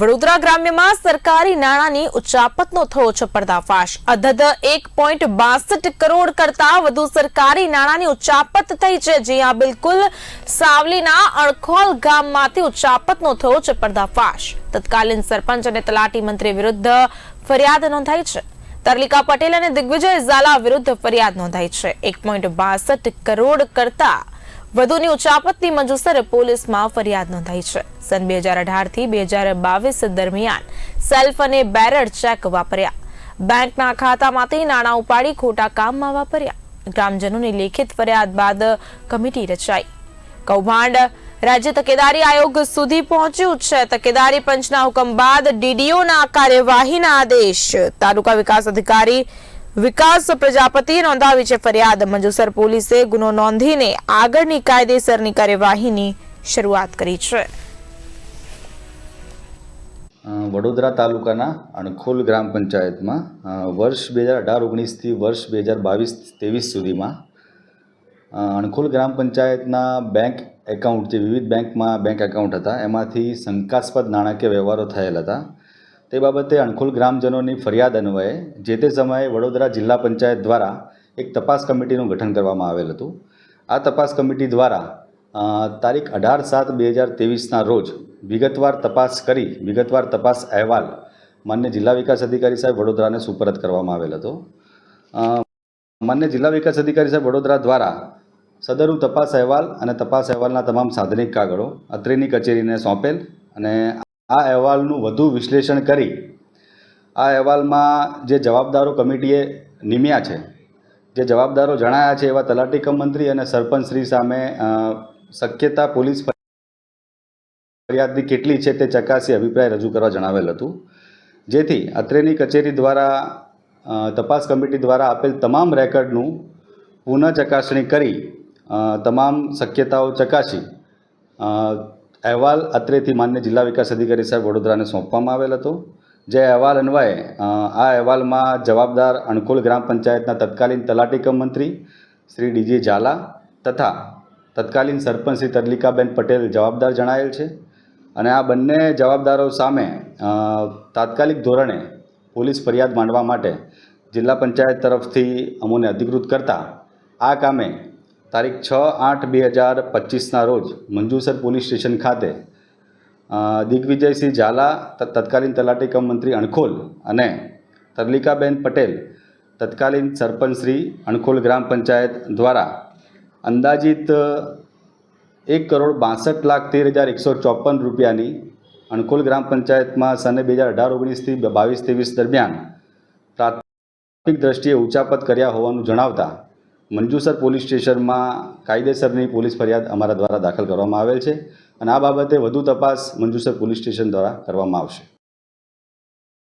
વડોદરા ગ્રામ્યમાં સરકારી નાણાંની ઉચાપતનો થયો છે પર્દાફાશ. અધધ એક પોઈન્ટ બાસઠ કરોડ કરતા વધુ સરકારી નાણાંની ઉચાપત થઈ છે, જ્યાં બિલકુલ સાવલીના અણખોલ ગામમાંથી ઉચાપતનો થયો છે પર્દાફાશ. તત્કાલીન સરપંચ અને તલાટી મંત્રી વિરુદ્ધ ફરિયાદ નોંધાઈ છે. તરલિકા પટેલ અને દિગ્વિજય ઝાલા વિરુદ્ધ ફરિયાદ નોંધાઈ છે. એક પોઈન્ટ બાસઠ કરોડ કરતા વધુની ઉચાપતની મંજૂસર પોલીસમાં ફરિયાદ નોંધાઈ છે. સન બે હજાર અઢારથી બે હજાર બાવીસ દરમિયાન સેલ્ફ અને બેરર ચેક વાપર્યા. બેંકના ખાતામાંથી નાણાં ઉપાડી ખોટા કામમાં વાપર્યા. ગ્રામજનોની લેખિત ફરિયાદ બાદ કમિટી રચાઈ. કૌભાંડ. રાજ્ય તકેદારી આયોગ સુધી પહોંચ્યું છે. તકેદારી પંચના હુકમ બાદ ડીડીઓના કાર્યવાહીના આદેશ. તાલુકા વિકાસ અધિકારી વિકાસ પ્રજાપતિએ નોંધાવી છે ફરિયાદ. મંજુસર પોલીસે ગુનો નોંધીને આગળની કાયદેસરની કાર્યવાહીની શરૂઆત કરી છે. વડોદરા તાલુકાના અણખોલ ગ્રામ પંચાયતમાં વર્ષ બે હજાર અઢાર ઓગણીસથી વર્ષ બે હજાર બાવીસ ત્રેવીસ સુધીમાં અણખોલ ગ્રામ પંચાયતના બેંક એકાઉન્ટ જે વિવિધ બેંકમાં બેંક એકાઉન્ટ હતા, એમાંથી શંકાસ્પદ નાણાકીય વ્યવહારો થયેલ હતા. તે બાબતે અણખુલ ગ્રામજનોની ફરિયાદ અન્વયે જે તે સમયે વડોદરા જિલ્લા પંચાયત દ્વારા એક તપાસ કમિટીનું ગઠન કરવામાં આવેલ હતું. આ તપાસ કમિટી દ્વારા તારીખ અઢાર સાત બે હજાર ત્રેવીસના રોજ વિગતવાર તપાસ કરી, વિગતવાર તપાસ અહેવાલ માન્ય જિલ્લા વિકાસ અધિકારી સાહેબ વડોદરાને સુપરત કરવામાં આવેલ હતો. માન્ય જિલ્લા વિકાસ અધિકારી સાહેબ વડોદરા દ્વારા સદરુ તપાસ અહેવાલ અને તપાસ અહેવાલના તમામ સાધનિક કાગળો અત્રેની કચેરીને સોંપેલ અને આ અહેવાલનું વધુ વિશ્લેષણ કરી આ અહેવાલમાં જે જવાબદારો કમિટીએ નિમ્યા છે, જે જવાબદારો જણાયા છે એવા તલાટી કમ મંત્રી અને સરપંચ શ્રી સામે શક્યતા પોલીસ ફરિયાદની કેટલી છે તે ચકાસી અભિપ્રાય રજૂ કરવા જણાવેલ હતું. જેથી અત્રેની કચેરી દ્વારા તપાસ કમિટી દ્વારા આપેલ તમામ રેકર્ડનું પુનઃ ચકાસણી કરી તમામ શક્યતાઓ ચકાસી અહેવાલ અત્રેથી માન્ય જિલ્લા વિકાસ અધિકારી સાહેબ વડોદરાને સોંપવામાં આવેલ હતો. જે અહેવાલ અન્વયે આ અહેવાલમાં જવાબદાર અણકોલ ગ્રામ પંચાયતના તત્કાલીન તલાટી કમ મંત્રી શ્રી ડીજે ઝાલા તથા તત્કાલીન સરપંચ શ્રી તરલિકાબેન પટેલ જવાબદાર જણાયેલ છે અને આ બંને જવાબદારો સામે તાત્કાલિક ધોરણે પોલીસ ફરિયાદ માંડવા માટે જિલ્લા પંચાયત તરફથી અમોને અધિકૃત કરતા આ કામે તારીખ છ આઠ બે હજાર પચીસના રોજ મંજુસર પોલીસ સ્ટેશન ખાતે દિગ્વિજયસિંહ ઝાલા તત્કાલીન તલાટી કમ મંત્રી અણખોલ અને તરલિકાબેન પટેલ, તત્કાલીન સરપંચ શ્રી અણખોલ ગ્રામ પંચાયત દ્વારા અંદાજિત એક કરોડ બાસઠ લાખ તેર હજાર એકસો ચોપન રૂપિયાની અણખોલ ગ્રામ પંચાયતમાં સને બે હજાર અઢાર ઓગણીસથી બાવીસ ત્રેવીસ દરમિયાન પ્રાથમિક દ્રષ્ટિએ ઉચાપત કર્યા હોવાનું જણાવતા મંજુસર પોલીસ સ્ટેશનમાં કાયદેસરની પોલીસ ફરિયાદ અમારા દ્વારા દાખલ કરવામાં આવેલ છે અને આ બાબતે વધુ તપાસ મંજુસર પોલીસ સ્ટેશન દ્વારા કરવામાં આવશે.